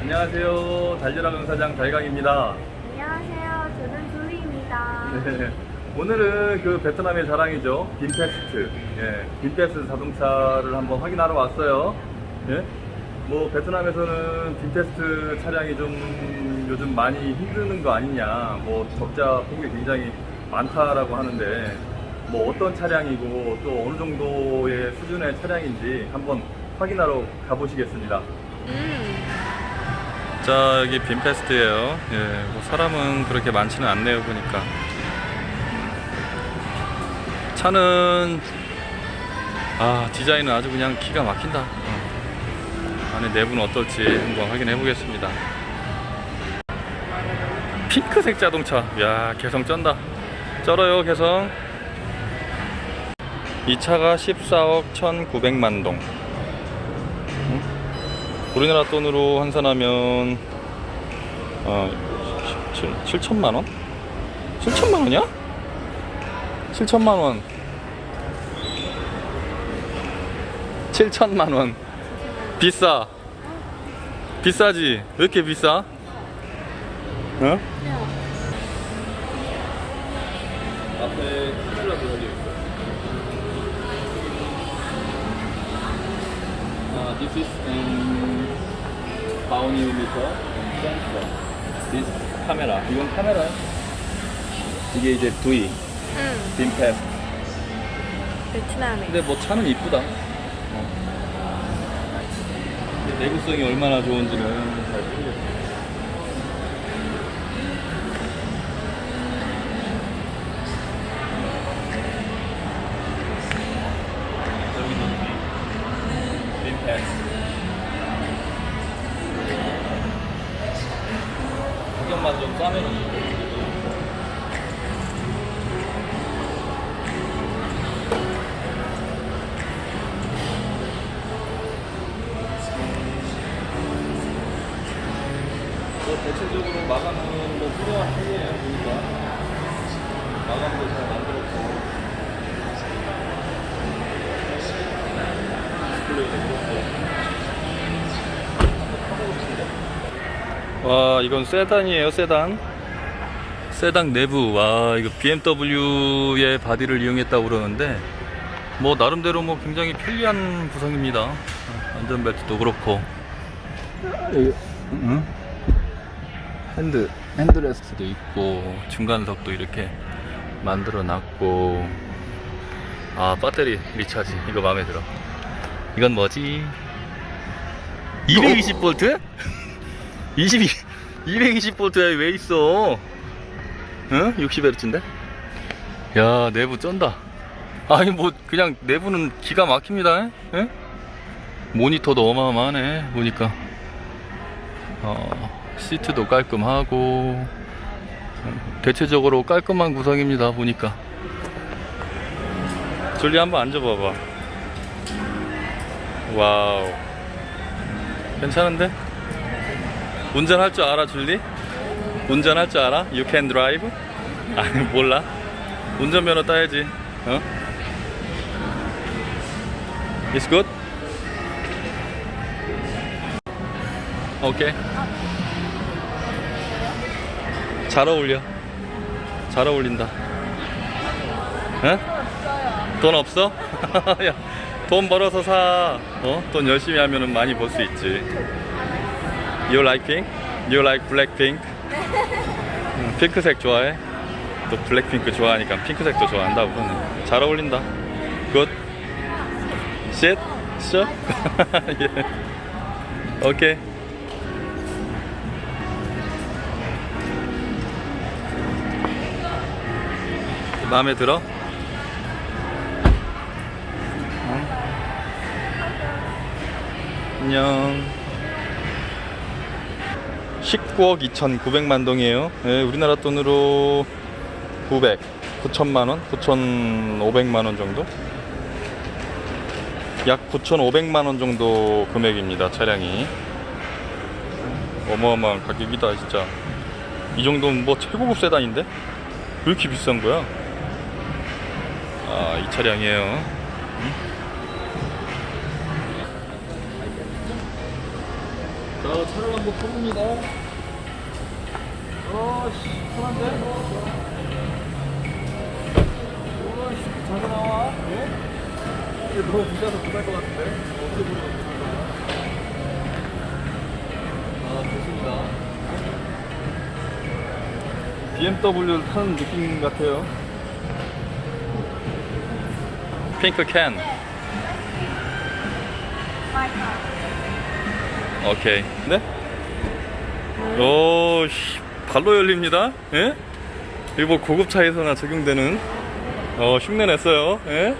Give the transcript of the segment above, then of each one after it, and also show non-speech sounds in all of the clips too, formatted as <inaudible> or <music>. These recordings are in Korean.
안녕하세요. 달려라 명사장 달강입니다. 안녕하세요. 저는 조이입니다. 네. 오늘은 그 베트남의 자랑이죠. 빈테스트. 예, 빈테스트 자동차를 한번 확인하러 왔어요. 예? 뭐 베트남에서는 빈테스트 차량이 좀 요즘 많이 힘드는 거 아니냐. 뭐 적자 폭이 굉장히 많다라고 하는데 뭐 어떤 차량이고 또 어느 정도의 수준의 차량인지 한번 확인하러 가보시겠습니다. 자 여기 빈페스트예요. 예, 뭐 사람은 그렇게 많지는 않네요 보니까. 차는 아 디자인은 아주 그냥 기가 막힌다. 어. 안에 내부는 어떨지 한번 확인해 보겠습니다. 핑크색 자동차, 야 개성 쩐다. 쩔어요 개성. 이 차가 14억 1,900만 동. 우리나라 돈으로 환산하면 어 7, 7천만 원? 7천만 원이야? 7천만 원. 7천만 원. 비싸. 비싸지? 왜 이렇게 비싸? 어? 앞에 카메라도 달려 있어. 아, this is um, 바우니오미터 센서. This 카메라. 이건 카메라. 이게 이제 V, 응. 빈패스. 베트남에. 근데 뭐 차는 이쁘다. 내구성이 얼마나 좋은지는 잘 모르겠어. 여기도 빈패스. 가격만 좀 싸면 편이에요 보니까 마감도 잘 만들었고 와 이건 세단이에요 세단. 세단 내부. 와 이거 BMW의 바디를 이용했다고 그러는데 뭐 나름대로 뭐 굉장히 편리한 구성입니다. 어, 안전벨트도 그렇고. 응? 핸드 핸드레스트도 있고 중간석도 이렇게 만들어 놨고. 아 배터리 리차지. 이거 마음에 들어. 이건 뭐지? 220V 22 220V에 왜 있어? 응? 60Hz인데? 야 내부 쩐다. 아니 뭐 그냥 내부는 기가 막힙니다. 예? 모니터도 어마어마하네 보니까. 어, 시트도 깔끔하고 음, 대체적으로 깔끔한 구성입니다 보니까 줄리 한번 앉아봐봐 와우 괜찮은데? 운전할 줄 알아 줄리? 운전할 줄 알아? You can? 아니 몰라 운전면허 따야지 어? It's good? 오케이 잘 어울려. 잘 어울린다. 응? 돈 없어? <laughs> 야, 돈 벌어서 사. 어? 돈 열심히 하면 많이 벌 수 있지. You like pink? You like black pink? 응, 핑크색 좋아해? 또 블랙핑크 좋아하니까 핑크색도 좋아한다 그러네. 잘 어울린다. 굿. 쉣? 쇼? 예. 오케이. 마음에 들어? 안녕. 19억 2,900만 동이에요. 예, 우리나라 돈으로 900, 9천만 원, 9,500만 원 정도? 약 9,500만 원 정도 금액입니다. 차량이. 어마어마한 가격이다 진짜 이 정도면 뭐 최고급 세단인데 왜 이렇게 비싼 거야 아 이 차량이에요. 응? 자 차를 한번 뽑습니다. 어 씨 편한데? 오씨 잘 나와. 어? 이게 너무 비싸서 못할 것 같은데? 어떻게 보면 아 좋습니다. BMW를 타는 느낌 같아요 핑크 캔 오케이 네? 오 씨 발로 열립니다 예? 이거 뭐 고급 차에서나 적용되는 어 흉내 냈어요 예?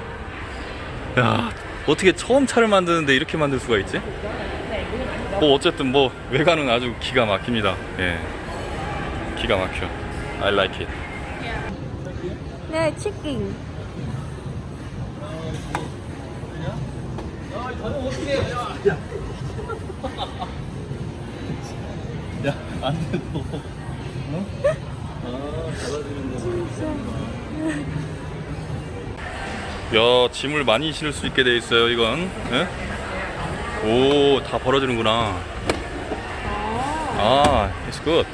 야 어떻게 처음 차를 만드는데 이렇게 만들 수가 있지? 뭐 어쨌든 뭐 외관은 아주 기가 막힙니다 예 기가 막혀 I like it 네, 치킨. 야, 안 돼도. 어? 아, 야, 짐을 많이 실을 수 있게 돼 있어요, 이건. 예? 오, 다 벌어지는구나. 아, it's good.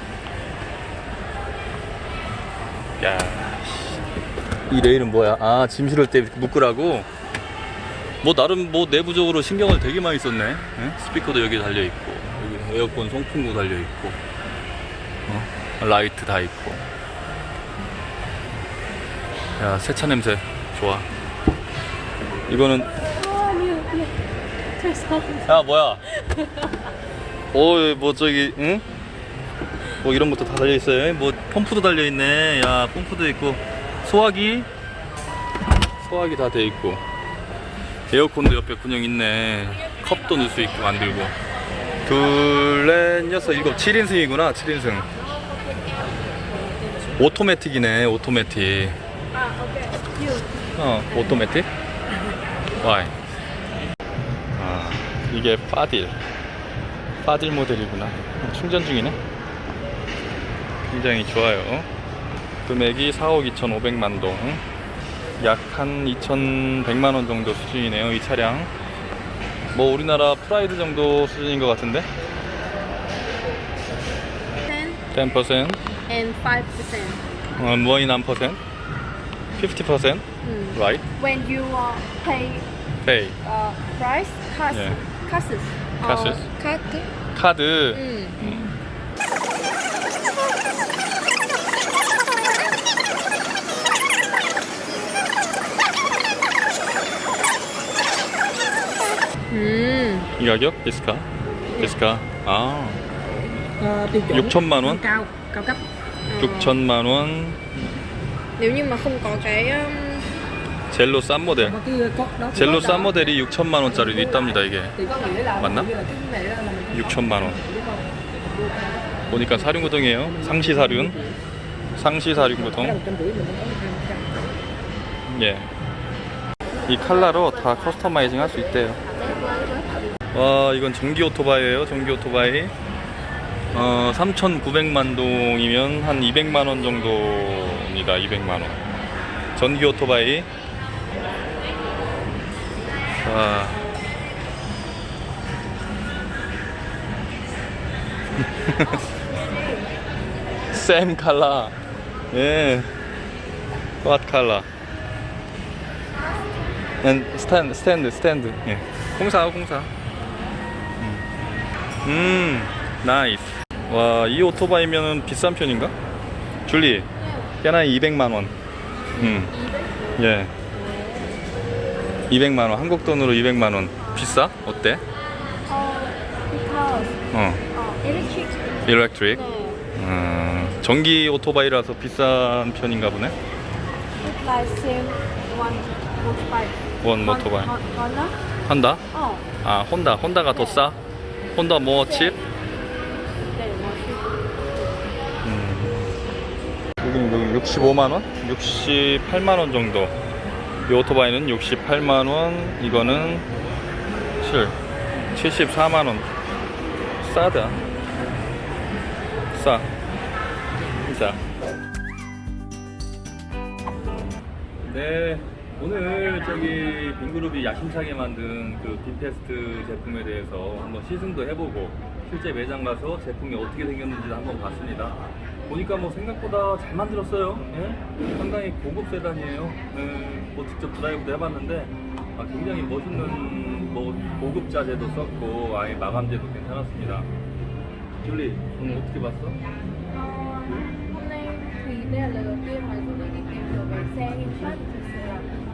야, 씨. 이 레일은 뭐야? 아, 짐 실을 때 묶으라고? 뭐, 나름 뭐 내부적으로 신경을 되게 많이 썼네. 예? 스피커도 여기 달려 있고, 여기 에어컨 송풍구 달려 있고, 어? 라이트 다 있고. 야, 세차 냄새. 좋아. 이거는 아. 야 뭐야 오뭐 저기 응? 뭐 이런 것도 다 달려 있어요 뭐 펌프도 달려 있네 야 펌프도 있고 소화기 소화기 다 돼 있고 에어컨도 옆에 군용 있네. 컵도 넣을 수 있고 만들고. 둘넷 여섯 일곱 7인승이구나 7인승. 오토매틱이네 오토매틱. 어 오토매틱? 와이. 아 이게 파딜. 파딜 모델이구나. 충전 중이네. 굉장히 좋아요. 금액이 4억 2,500만 동 약 한 2,100만 원 정도 수준이네요 이 차량 뭐 우리나라 프라이드 정도 수준인 것 같은데 10 10% and 5%. 어, more in 1% 50% Mm. right When you uh, pay pay uh, price, cash, Yeah. Cashes? Uh, card. 카드 음. 음. 음. 이 가격? 디스카? 디스카? 아 Ờ, tiêu chuẩn 6천만 원? cao cao cấp 6천만 원 Nếu như mà không có cái um, 젤로 싼 모델 có cái cốt đó thì 젤로 싼 đó. model이 6천만 원짜리도 있답니다 이게 thì có nghĩa là 맞나? ví dụ như là cái này là mình 6천만 원 보니까 사륜구동이에요 상시 사륜 상시 cái 사륜구동 150 mình cũng có 200 예. 이 칼라로 다 커스터마이징 할 수 있대요. 와, 이건 전기 오토바이예요. 전기 오토바이. 어, 3,900만 동이면 한 200만 원 정도입니다. 200만 원. 전기 오토바이. 와. 샘 칼라. 예. 왓 칼라. 난 스탠드 스탠드 스탠드 예 공사 공사 음, 음 나이스 와 이 오토바이면은 비싼 편인가? 줄리 꽤나 200만 원 음 예. 200만 원 한국 돈으로 200만 원. 비싸? 어때? because 어. uh, electric. 일렉트릭 네. 음, 전기 오토바이라서 비싼 편인가 보네. 원? 혼다 Oh, 아 혼다 혼다가 더 싸 혼다 뭐 칩? they more cheap. 여기는 여기 65만 원? 68만 원 정도. 이 오토바이는 68만 원, 이거는 7, 74만 원. 싸다. 싸. 진짜. 네, 오늘 저기 빈그룹이 야심차게 만든 그 빈테스트 제품에 대해서 한번 시승도 해보고 실제 매장 가서 제품이 어떻게 생겼는지 한번 봤습니다. 보니까 뭐 생각보다 잘 만들었어요. 예? 상당히 고급 세단이에요. 예, 뭐 직접 드라이브도 해봤는데 아, 굉장히 멋있는 뭐 고급 자재도 썼고 아예 마감재도 괜찮았습니다. 줄리 오늘 어떻게 봤어? Hôm nay thì đây là lần đầu Insight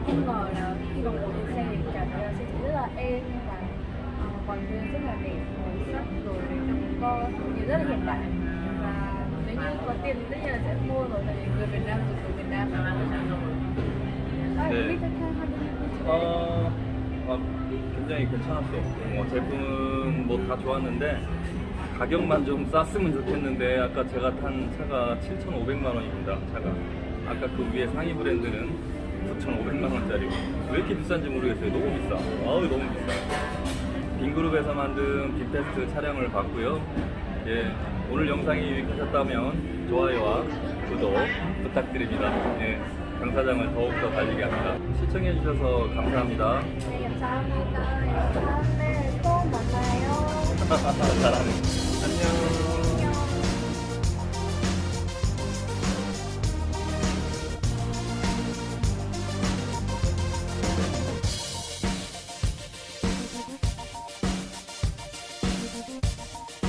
không ngờ là khi mà ngồi trên xe thì cảm thấy là chỉ rất là êm và ờ, còn nguyên rất là đẹp màu sắc rồi động cơ thì rất là hiện đại và nếu như có tiền thì tất nhiên là sẽ mua rồi tại vì người Việt Nam dùng người Việt Nam à, 네. 어, 아, 굉장히 괜찮았어. 어, 제품은 뭐다 좋았는데 가격만 좀 쌌으면 좋겠는데 아까 제가 탄 차가 7,500만 원입니다. 차가. 아까 그 위에 상위 브랜드는 9,500만 원짜리고 왜 이렇게 비싼지 모르겠어요. 너무 비싸. 아우 너무 비싸. 빈그룹에서 만든 빈테스트 차량을 봤고요. 예, 오늘 영상이 유익하셨다면 좋아요와 구독 부탁드립니다. 예, 강 사장을 더욱더 달리게 합니다. 시청해주셔서 감사합니다. 네, 감사합니다. 다음에 또 만나요. <laughs> 잘하네. 안녕.